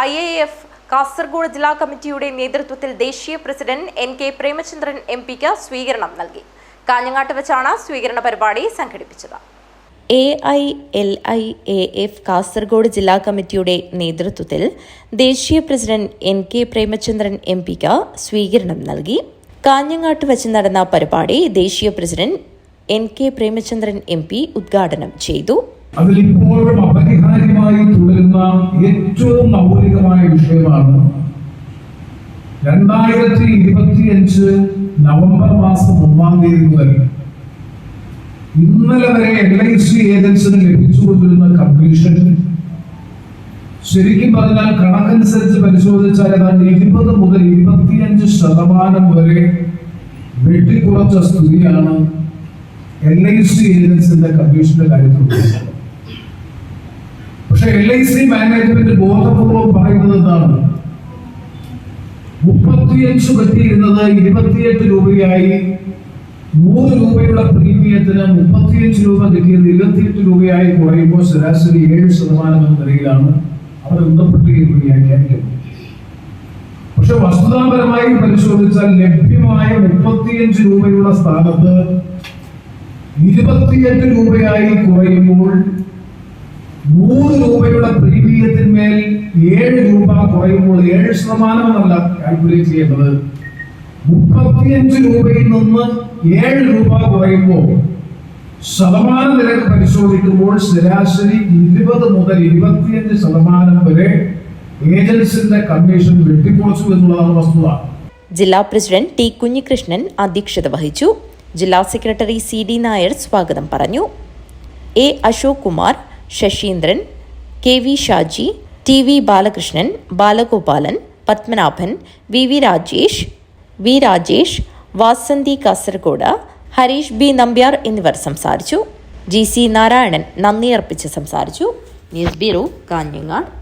I A F Kasaragod ജില്ലാ കമ്മിറ്റിയുടെ നേതൃത്വത്തിൽ ദേശീയ president N K Premachandran M പിക്ക് സ്വീകരണം നൽകി. കാഞ്ഞങ്ങാട്ട് വെച്ചാണ് സ്വീകരണ പരിപാടി സംഘടിപ്പിച്ചത്. A I L I A F Kasaragod ജില്ലാ കമ്മിറ്റിയുടെ നേതൃത്വത്തിൽ ദേശീയ president N K Premachandran M പിക്ക് സ്വീകരണം നൽകി. കാഞ്ഞങ്ങാട്ട് വെച്ച് നടന്ന പരിപാടി ദേശീയ president N K Premachandran M P ഉദ്ഘാടനം ചെയ്തു. അതിലിപ്പോഴും അപരിഹാര്യമായി തുടരുന്ന ഏറ്റവും മൗലികമായ വിഷയമാണ് രണ്ടായിരത്തി ഇരുപത്തിയഞ്ച് നവംബർ മാസം ഒന്നാം തീയതി മുതൽ ഇന്നലെ വരെ എൽ ഐ സി ഏജൻസിന് ലഭിച്ചുകൊണ്ടിരുന്ന കമ്മീഷൻ ശരിക്കും പറഞ്ഞാൽ കണക്കനുസരിച്ച് പരിശോധിച്ചാൽ ഏതാണ്ട് ഇരുപത് മുതൽ ഇരുപത്തിയഞ്ച് ശതമാനം വരെ വെട്ടിക്കുറച്ച സ്ഥിതിയാണ് എൽ ഐ സി ഏജൻസിന്റെ കമ്മീഷന്റെ കാര്യത്തിൽ പക്ഷെ എൽ ഐ സി മാനേജ്മെന്റ് ബോധപൂർവം പറയുന്നത് എന്താണ്? മുപ്പത്തിയഞ്ച് പറ്റിയിരുന്നത് ഇരുപത്തിയെട്ട് രൂപയായി. നൂറ് രൂപയുടെ പ്രീമിയത്തിന് മുപ്പത്തിയഞ്ച് രൂപ കിട്ടിയത് ഇരുപത്തിയെട്ട് രൂപയായി കുറയുമ്പോൾ ശരാശരി ഏഴ് ശതമാനം എന്ന നിലയിലാണ് അവർ ബന്ധപ്പെട്ടിരിക്കുന്നത് വ്യാഖ്യാനിക്കുന്നത് പക്ഷെ വസ്തുതാപരമായി പരിശോധിച്ചാൽ ലഭ്യമായ മുപ്പത്തിയഞ്ച് രൂപയുള്ള സ്ഥാനത്ത് ഇരുപത്തിയെട്ട് രൂപയായി കുറയുമ്പോൾ നൂറ് രൂപയുടെ പ്രീമിയത്തിന്മേൽ ഏഴ് രൂപ കുറയുമ്പോൾ ഏഴ് ശതമാനമെന്നല്ല കാൽക്കുലേറ്റ് ചെയ്യേണ്ടത്. മുപ്പത്തിയഞ്ച് രൂപയിൽ നിന്ന് ഏഴ് രൂപ കുറയുമ്പോൾ ശതമാന നിരക്ക് പരിശോധിക്കുമ്പോൾ ശരാശരി ഇരുപത് മുതൽ ഇരുപത്തിയഞ്ച് ശതമാനം വരെ ഏജൻസിന്റെ കമ്മീഷൻ വെട്ടിക്കുറച്ചു എന്നുള്ളതാണ് വസ്തുത. ജില്ലാ പ്രസിഡന്റ് ടി കുഞ്ഞികൃഷ്ണൻ അധ്യക്ഷത വഹിച്ചു. ജില്ലാ സെക്രട്ടറി സി ഡി നായർ സ്വാഗതം പറഞ്ഞു. A Ashok Kumar Sasheendran K V Shaji T V Balakrishnan Balagopalan Padmanabhan V V Rajesh V Rajesh Vasanthi Kasaragod Harish B Nambiar എന്നിവർ സംസാരിച്ചു. ജി സി നാരായണൻ നന്ദി അർപ്പിച്ച് സംസാരിച്ചു. News bureau Kanhangad.